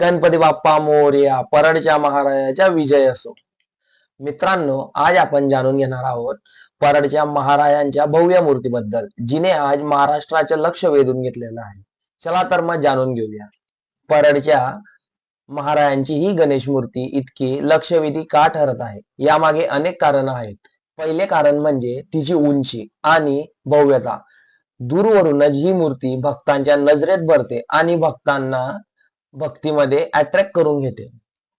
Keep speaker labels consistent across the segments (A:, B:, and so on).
A: गणपती बाप्पा मोर्या परडच्या महाराजाच्या विजय असो. मित्रांनो आज आपण जाणून घेणार आहोत परडच्या महाराजांच्या भव्य मूर्तीबद्दल जिने आज महाराष्ट्राचे लक्ष वेधून घेतलेलं आहे. चला तर मग जाणून घेऊया. परडच्या महाराजांची ही गणेश मूर्ती इतकी लक्षवेधी का ठरत आहे? यामागे अनेक कारण आहेत. पहिले कारण म्हणजे तिची उंची आणि भव्यता. दूरवरूनच ही मूर्ती भक्तांच्या नजरेत भरते आणि भक्तांना भक्तीमध्ये अट्रॅक्ट करून घेते.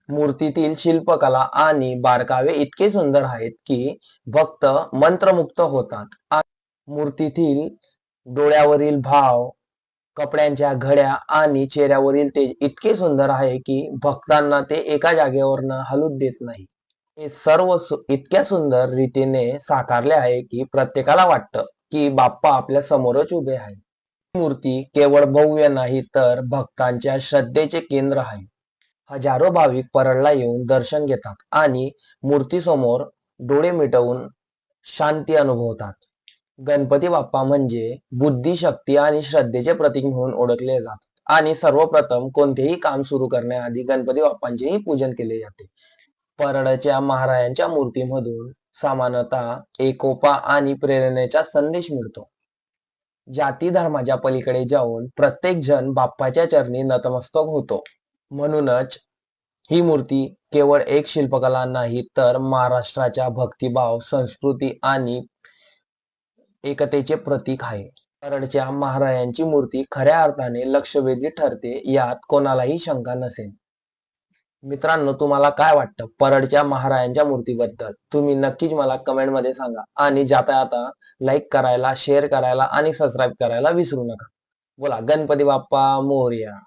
A: मूर्तीतील शिल्पकला आणि बारकावे इतके सुंदर आहेत की भक्त मंत्रमुक्त होतात. मूर्तीतील डोळ्यावरील भाव कपड्यांच्या घड्या आणि चेहऱ्यावरील तेज इतके सुंदर आहे की भक्तांना ते एका जागेवरनं हलूच देत नाही. हे सर्व सु- इतक्या सुंदर रीतीने साकारले आहे की प्रत्येकाला वाटतं की बाप्पा आपल्या समोरच उभे आहे मूर्ती केवळ भव्य नाही तर भक्तांच्या श्रद्धेचे केंद्र आहे. हजारो भाविक परळला येऊन दर्शन घेतात आणि मूर्तीसमोर डोळे मिटवून शांती अनुभवतात. गणपती बाप्पा म्हणजे बुद्धी शक्ती आणि श्रद्धेचे प्रतीक म्हणून ओळखले जातात आणि सर्वप्रथम कोणतेही काम सुरू करण्याआधी गणपती बाप्पांचेही पूजन केले जाते. परळच्या महाराजांच्या मूर्तीमधून समानता एकोपा आणि प्रेरणेचा संदेश मिळतो. जाती धर्माच्या पलीकडे जाऊन प्रत्येक जण बाप्पाच्या चरणी नतमस्तक होतो. म्हणूनच ही मूर्ती केवळ एक शिल्पकला नाही तर महाराष्ट्राच्या भक्तिभाव संस्कृती आणि एकतेचे प्रतीक आहे. परडच्या महाराजांची मूर्ती खऱ्या अर्थाने लक्षवेधी ठरते यात कोणालाही शंका नसेल. मित्रांनो तुम्हाला काय वाटतं? परडच्या महाराजांच्या मूर्तीबद्दल. तुम्ही नक्कीच मला कमेंटमध्ये सांगा. आणि जाता जाता लाईक करायला शेअर करायला आणि सबस्क्राईब करायला विसरू नका. बोला गणपती बाप्पा मोर्या.